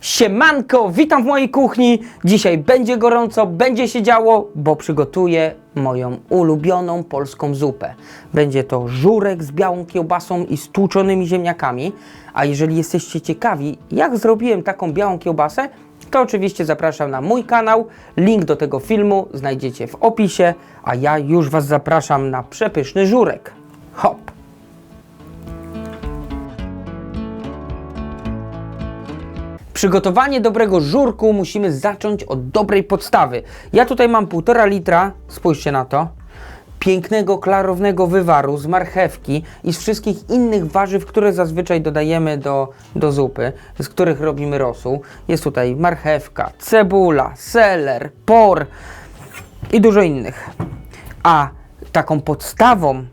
Siemanko, witam w mojej kuchni. Dzisiaj będzie gorąco, będzie się działo, bo przygotuję moją ulubioną polską zupę. Będzie to żurek z białą kiełbasą i stłuczonymi ziemniakami. A jeżeli jesteście ciekawi, jak zrobiłem taką białą kiełbasę, to oczywiście zapraszam na mój kanał. Link do tego filmu znajdziecie w opisie, a ja już Was zapraszam na przepyszny żurek. Hop! Przygotowanie dobrego żurku musimy zacząć od dobrej podstawy. Ja tutaj mam półtora litra, spójrzcie na to, pięknego, klarownego wywaru z marchewki i z wszystkich innych warzyw, które zazwyczaj dodajemy do, do zupy, z których robimy rosół. Jest tutaj marchewka, cebula, seler, por i dużo innych. A taką podstawą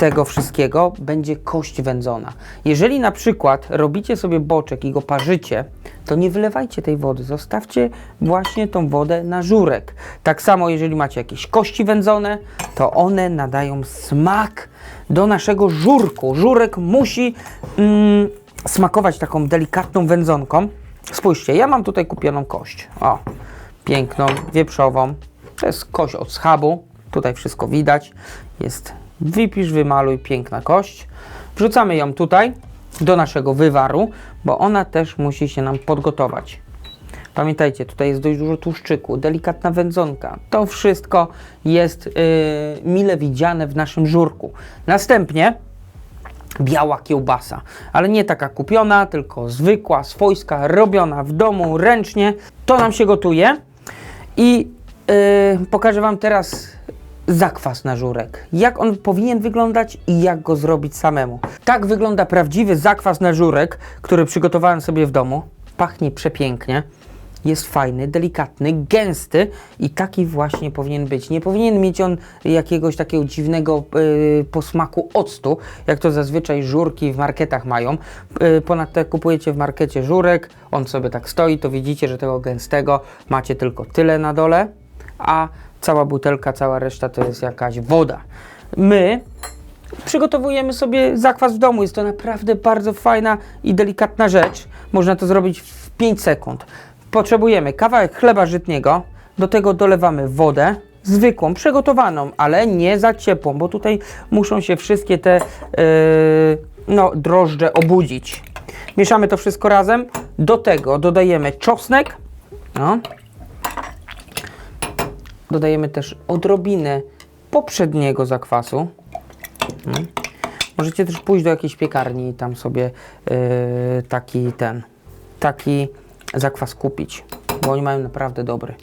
tego wszystkiego będzie kość wędzona. Jeżeli na przykład robicie sobie boczek i go parzycie, to nie wylewajcie tej wody, zostawcie właśnie tą wodę na żurek. Tak samo jeżeli macie jakieś kości wędzone, to one nadają smak do naszego żurku. Żurek musi mm, smakować taką delikatną wędzonką. Spójrzcie, ja mam tutaj kupioną kość. O, piękną, wieprzową. To jest kość od schabu. Tutaj wszystko widać. Jest wypisz, wymaluj, piękna kość. Wrzucamy ją tutaj do naszego wywaru, bo ona też musi się nam podgotować. Pamiętajcie, tutaj jest dość dużo tłuszczyku, delikatna wędzonka. To wszystko jest yy, mile widziane w naszym żurku. Następnie biała kiełbasa, ale nie taka kupiona, tylko zwykła, swojska, robiona w domu ręcznie. To nam się gotuje i yy, pokażę Wam teraz zakwas na żurek. Jak on powinien wyglądać i jak go zrobić samemu. Tak wygląda prawdziwy zakwas na żurek, który przygotowałem sobie w domu. Pachnie przepięknie. Jest fajny, delikatny, gęsty i taki właśnie powinien być. Nie powinien mieć on jakiegoś takiego dziwnego yy, posmaku octu, jak to zazwyczaj żurki w marketach mają. Yy, ponadto jak kupujecie w markecie żurek, on sobie tak stoi, to widzicie, że tego gęstego macie tylko tyle na dole, a cała butelka, cała reszta to jest jakaś woda. My przygotowujemy sobie zakwas w domu. Jest to naprawdę bardzo fajna i delikatna rzecz. Można to zrobić w 5 sekund. Potrzebujemy kawałek chleba żytniego, do tego dolewamy wodę, zwykłą, przygotowaną, ale nie za ciepłą, bo tutaj muszą się wszystkie te yy, no, drożdże obudzić. Mieszamy to wszystko razem. Do tego dodajemy czosnek. No, Dodajemy też odrobinę poprzedniego zakwasu. Mm. Możecie też pójść do jakiejś piekarni i tam sobie yy, taki ten, taki zakwas kupić, bo oni mają naprawdę dobry.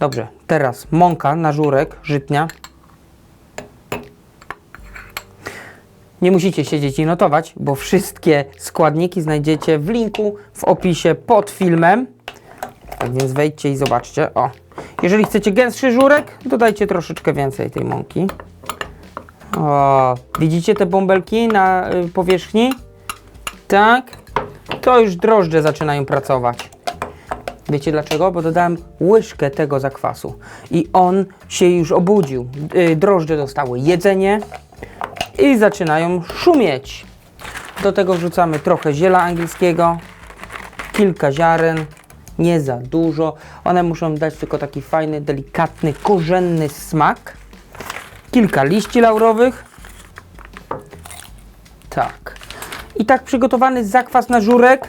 Dobrze, teraz mąka na żurek, żytnia. Nie musicie siedzieć i notować, bo wszystkie składniki znajdziecie w linku w opisie pod filmem. Tak więc wejdźcie i zobaczcie. O, jeżeli chcecie gęstszy żurek, dodajcie troszeczkę więcej tej mąki. O, widzicie te bąbelki na y, powierzchni? Tak. To już drożdże zaczynają pracować. Wiecie dlaczego? Bo dodałem łyżkę tego zakwasu i on się już obudził. Y, drożdże dostały jedzenie i zaczynają szumieć. Do tego wrzucamy trochę ziela angielskiego, kilka ziaren, nie za dużo. One muszą dać tylko taki fajny, delikatny, korzenny smak. Kilka liści laurowych. Tak. I tak przygotowany zakwas na żurek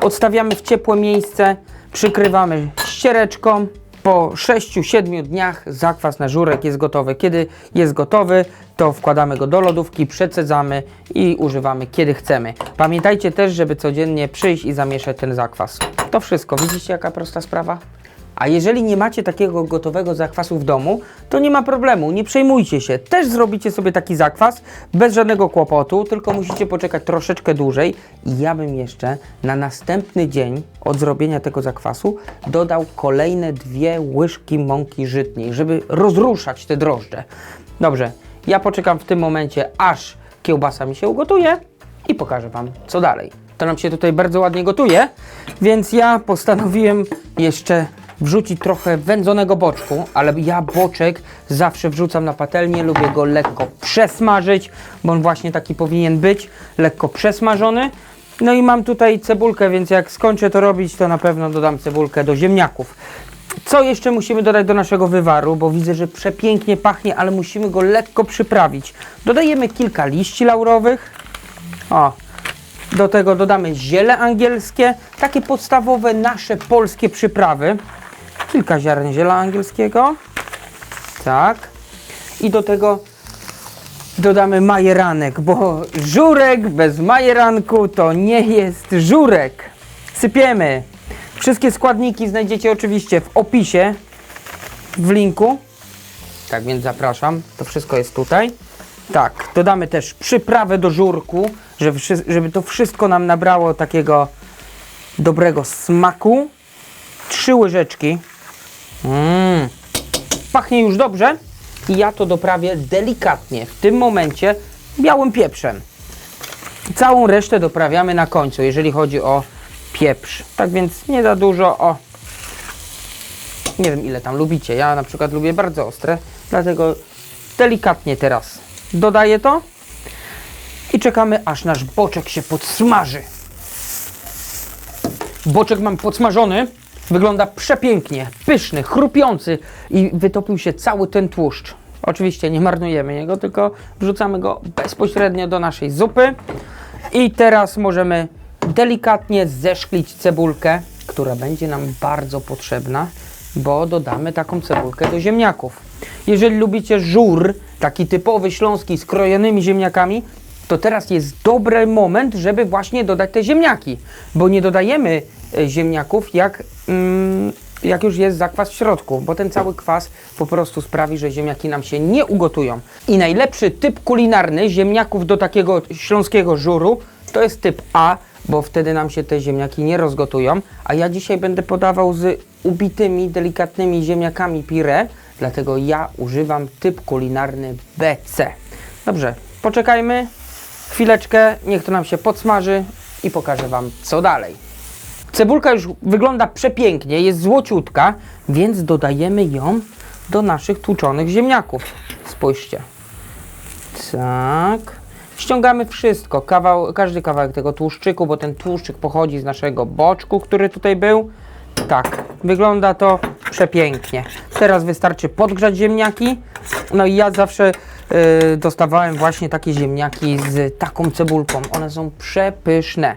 odstawiamy w ciepłe miejsce, przykrywamy ściereczką. Po 6-7 dniach zakwas na żurek jest gotowy. Kiedy jest gotowy, to wkładamy go do lodówki, przecedzamy i używamy kiedy chcemy. Pamiętajcie też, żeby codziennie przyjść i zamieszać ten zakwas. To wszystko. Widzicie jaka prosta sprawa? A jeżeli nie macie takiego gotowego zakwasu w domu, to nie ma problemu, nie przejmujcie się. Też zrobicie sobie taki zakwas bez żadnego kłopotu, tylko musicie poczekać troszeczkę dłużej. I ja bym jeszcze na następny dzień od zrobienia tego zakwasu dodał kolejne dwie łyżki mąki żytniej, żeby rozruszać te drożdże. Dobrze, ja poczekam w tym momencie, aż kiełbasa mi się ugotuje i pokażę Wam, co dalej. To nam się tutaj bardzo ładnie gotuje, więc ja postanowiłem jeszcze wrzucić trochę wędzonego boczku, ale ja boczek zawsze wrzucam na patelnię, lubię go lekko przesmażyć, bo on właśnie taki powinien być, lekko przesmażony. No i mam tutaj cebulkę, więc jak skończę to robić, to na pewno dodam cebulkę do ziemniaków. Co jeszcze musimy dodać do naszego wywaru, bo widzę, że przepięknie pachnie, ale musimy go lekko przyprawić. Dodajemy kilka liści laurowych. O, do tego dodamy ziele angielskie, takie podstawowe nasze polskie przyprawy. Kilka ziaren ziela angielskiego. Tak. I do tego dodamy majeranek, bo żurek bez majeranku to nie jest żurek. Sypiemy. Wszystkie składniki znajdziecie oczywiście w opisie, w linku. Tak więc zapraszam, to wszystko jest tutaj. Tak, dodamy też przyprawę do żurku, żeby, żeby to wszystko nam nabrało takiego dobrego smaku. Trzy łyżeczki. Mmm. Pachnie już dobrze i ja to doprawię delikatnie, w tym momencie białym pieprzem. Całą resztę doprawiamy na końcu, jeżeli chodzi o pieprz. Tak więc nie za dużo, o. Nie wiem ile tam lubicie. Ja na przykład lubię bardzo ostre, dlatego delikatnie teraz dodaję to i czekamy aż nasz boczek się podsmaży. Boczek mam podsmażony, wygląda przepięknie, pyszny, chrupiący i wytopił się cały ten tłuszcz. Oczywiście nie marnujemy jego, tylko wrzucamy go bezpośrednio do naszej zupy. I teraz możemy delikatnie zeszklić cebulkę, która będzie nam bardzo potrzebna, bo dodamy taką cebulkę do ziemniaków. Jeżeli lubicie żur, taki typowy śląski z krojonymi ziemniakami, to teraz jest dobry moment, żeby właśnie dodać te ziemniaki, bo nie dodajemy ziemniaków jak, mm, jak już jest zakwas w środku, bo ten cały kwas po prostu sprawi, że ziemniaki nam się nie ugotują. I najlepszy typ kulinarny ziemniaków do takiego śląskiego żuru to jest typ A, bo wtedy nam się te ziemniaki nie rozgotują, a ja dzisiaj będę podawał z ubitymi, delikatnymi ziemniakami pire, dlatego ja używam typ kulinarny BC. Dobrze, poczekajmy chwileczkę, niech to nam się podsmaży i pokażę Wam co dalej. Cebulka już wygląda przepięknie, jest złociutka, więc dodajemy ją do naszych tłuczonych ziemniaków. Spójrzcie. Tak. Ściągamy wszystko, kawał, każdy kawałek tego tłuszczyku, bo ten tłuszczyk pochodzi z naszego boczku, który tutaj był. Tak, wygląda to przepięknie. Teraz wystarczy podgrzać ziemniaki. No i ja zawsze y, dostawałem właśnie takie ziemniaki z taką cebulką. One są przepyszne.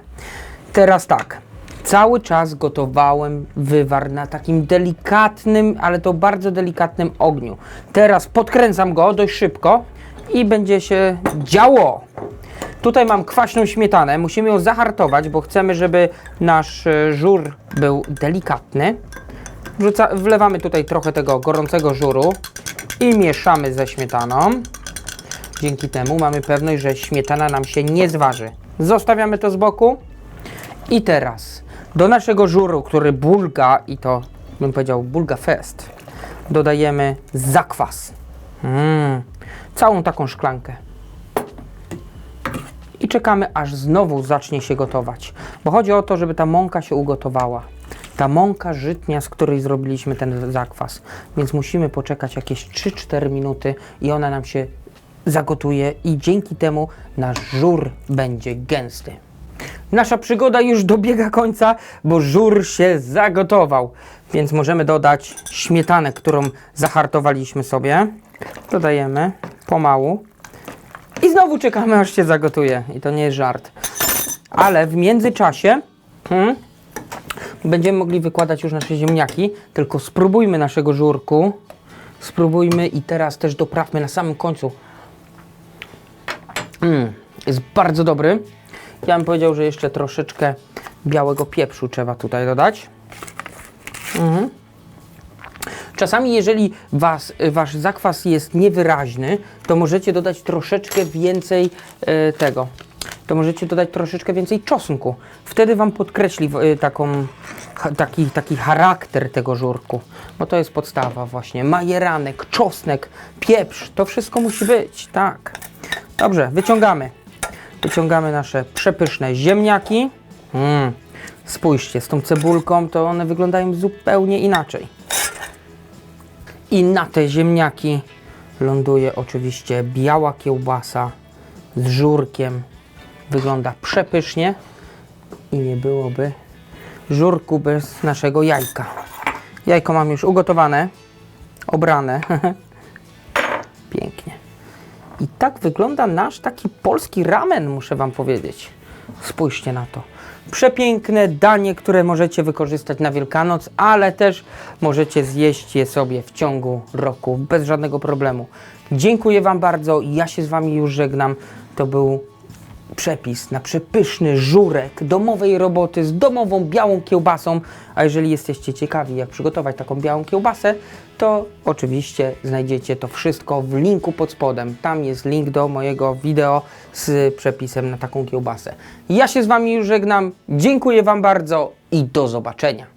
Teraz tak, cały czas gotowałem wywar na takim delikatnym, ale to bardzo delikatnym ogniu. Teraz podkręcam go dość szybko i będzie się działo. Tutaj mam kwaśną śmietanę, musimy ją zahartować, bo chcemy, żeby nasz e, żur był delikatny. Wrzuca, wlewamy tutaj trochę tego gorącego żuru i mieszamy ze śmietaną. Dzięki temu mamy pewność, że śmietana nam się nie zważy. Zostawiamy to z boku. I teraz do naszego żuru, który bulga i to bym powiedział bulga fest, dodajemy zakwas. Mm, całą taką szklankę. I czekamy, aż znowu zacznie się gotować. Bo chodzi o to, żeby ta mąka się ugotowała. Ta mąka żytnia, z której zrobiliśmy ten zakwas. Więc musimy poczekać jakieś 3-4 minuty i ona nam się zagotuje i dzięki temu nasz żur będzie gęsty. Nasza przygoda już dobiega końca, bo żur się zagotował. Więc możemy dodać śmietanę, którą zahartowaliśmy sobie. Dodajemy pomału. I znowu czekamy, aż się zagotuje. I to nie jest żart. Ale w międzyczasie hmm, będziemy mogli wykładać już nasze ziemniaki. Tylko spróbujmy naszego żurku. Spróbujmy i teraz też doprawmy na samym końcu. Mm, jest bardzo dobry. Ja bym powiedział, że jeszcze troszeczkę białego pieprzu trzeba tutaj dodać. Mhm. Czasami, jeżeli was, wasz zakwas jest niewyraźny, to możecie dodać troszeczkę więcej e, tego. To możecie dodać troszeczkę więcej czosnku. Wtedy wam podkreśli e, taką, ha, taki, taki charakter tego żurku. Bo to jest podstawa właśnie. Majeranek, czosnek, pieprz. To wszystko musi być, tak. Dobrze, wyciągamy. Wyciągamy nasze przepyszne ziemniaki. Mm. Spójrzcie, z tą cebulką to one wyglądają zupełnie inaczej. I na te ziemniaki ląduje oczywiście biała kiełbasa z żurkiem. Wygląda przepysznie. I nie byłoby żurku bez naszego jajka. Jajko mam już ugotowane, obrane. I tak wygląda nasz taki polski ramen, muszę Wam powiedzieć. Spójrzcie na to. Przepiękne danie, które możecie wykorzystać na Wielkanoc, ale też możecie zjeść je sobie w ciągu roku bez żadnego problemu. Dziękuję Wam bardzo. Ja się z Wami już żegnam. To był przepis na przepyszny żurek domowej roboty z domową białą kiełbasą. A jeżeli jesteście ciekawi, jak przygotować taką białą kiełbasę, to oczywiście znajdziecie to wszystko w linku pod spodem. Tam jest link do mojego wideo z przepisem na taką kiełbasę. Ja się z Wami już żegnam. Dziękuję Wam bardzo i do zobaczenia.